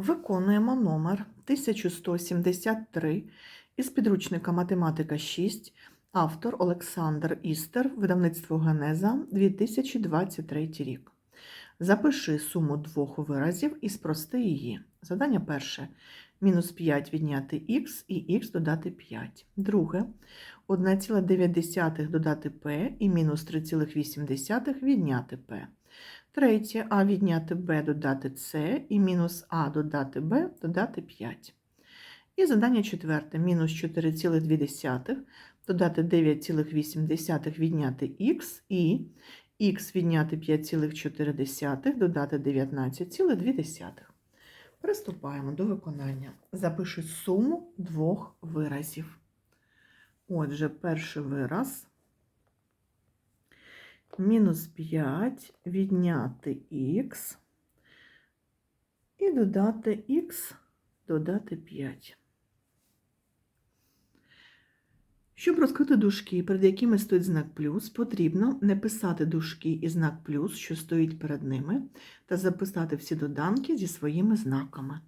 Виконуємо номер 1173 із підручника Математика 6, автор Олександр Істер, видавництво Генеза, 2023 рік. Запиши суму двох виразів і спрости її. Задання перше. Мінус 5 відняти х і х додати 5. Друге. 1,9 додати p і мінус 3,8 відняти p. Третє а відняти b додати c і мінус а додати b додати 5. І задання четверте. Мінус 4,2 додати 9,8 відняти х і х відняти 5,4 додати 19,2. Приступаємо до виконання. Запиши суму двох виразів. Отже, перший вираз мінус 5 відняти х і додати х, додати 5. Щоб розкрити дужки, перед якими стоїть знак плюс, потрібно не писати дужки і знак плюс, що стоїть перед ними, та записати всі доданки зі своїми знаками.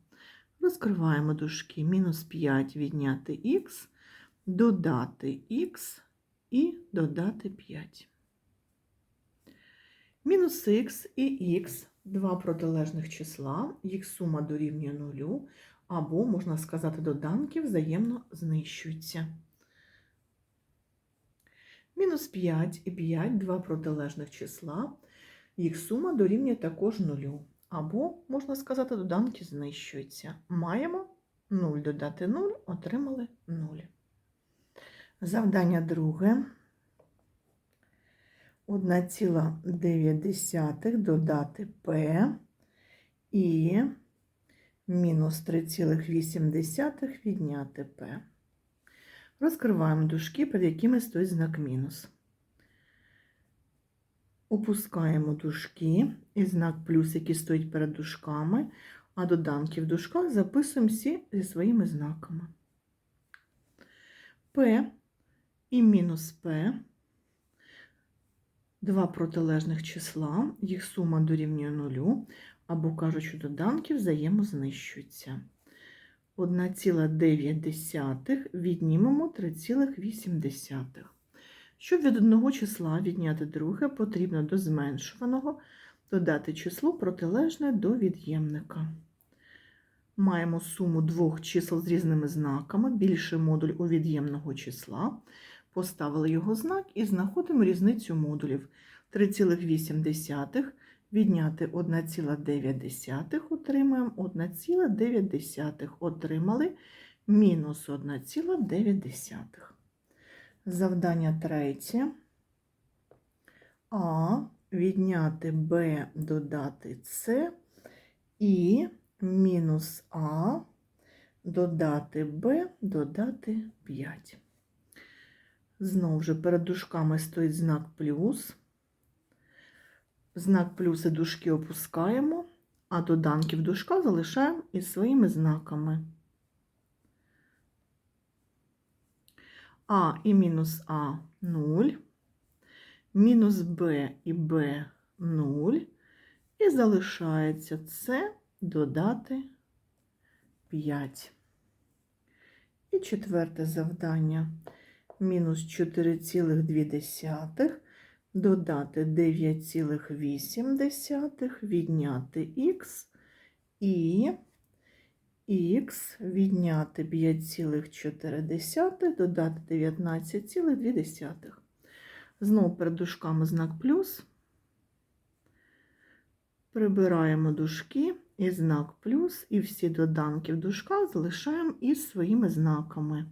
Розкриваємо дужки мінус 5 відняти х, додати х і додати 5. Мінус х і х два протилежних числа, їх сума дорівнює нулю, або, можна сказати, доданки взаємно знищуються. Мінус 5 і 5 два протилежних числа, їх сума дорівнює також нулю, або, можна сказати, доданки знищуються. Маємо 0 додати 0, отримали 0. Завдання друге. 1,9 додати P і мінус 3,8 відняти P. Розкриваємо дужки, перед якими стоїть знак мінус. Опускаємо дужки і знак плюс, який стоїть перед дужками, а доданки в дужках записуємо всі зі своїми знаками. P і мінус P два протилежних числа, їх сума дорівнює нулю, або кажуть, що доданки взаємознищуються. 1,9 віднімемо 3,8. Щоб від одного числа відняти друге, потрібно до зменшуваного додати число протилежне до від'ємника. Маємо суму двох чисел з різними знаками, більший модуль у від'ємного числа. Поставили його знак і знаходимо різницю модулів. 3,8 відняти 1,9 отримаємо 1,9 отримали мінус 1,9. Завдання третє. А відняти Б додати С і мінус А додати Б додати 5. Знову ж перед дужками стоїть знак плюс. Знак плюс і дужки опускаємо, а доданки в дужках залишаємо із своїми знаками. А і мінус А 0, мінус Б і Б 0, і залишається С додати 5. І четверте завдання мінус 4,2 додати 9,8 відняти х і х відняти 5,4 додати 19,2. Знову перед дужками знак плюс. Прибираємо дужки і знак плюс, і всі доданки в дужках залишаємо із своїми знаками.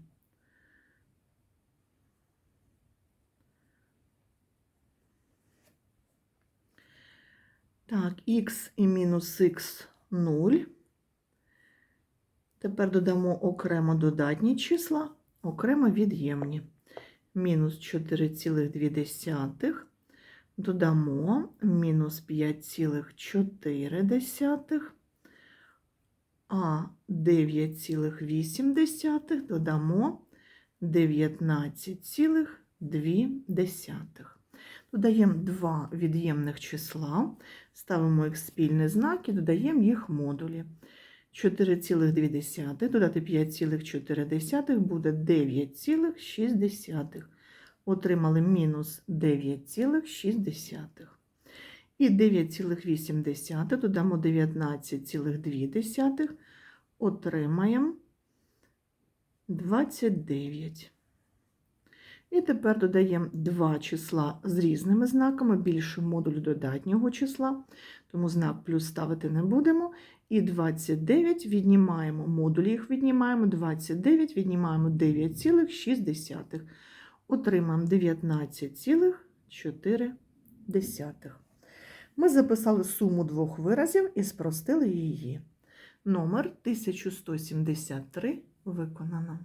Так, х і мінус х 0. Тепер додамо окремо додатні числа, окремо від'ємні. Мінус 4,2 додамо мінус 5,4, а 9,8 додамо 19,2. Додаємо два від'ємних числа, ставимо їх спільний знак і додаємо їх модулі. 4,2 додати 5,4 буде 9,6. Отримали мінус 9,6. І 9,8 додамо 19,2, отримаємо 29. І тепер додаємо два числа з різними знаками, більше модулю додатнього числа, тому знак плюс ставити не будемо. І 29 віднімаємо, модулі їх віднімаємо, 29 віднімаємо 9,6. Отримаємо 19,4. Ми записали суму двох виразів і спростили її. Номер 1173 виконано.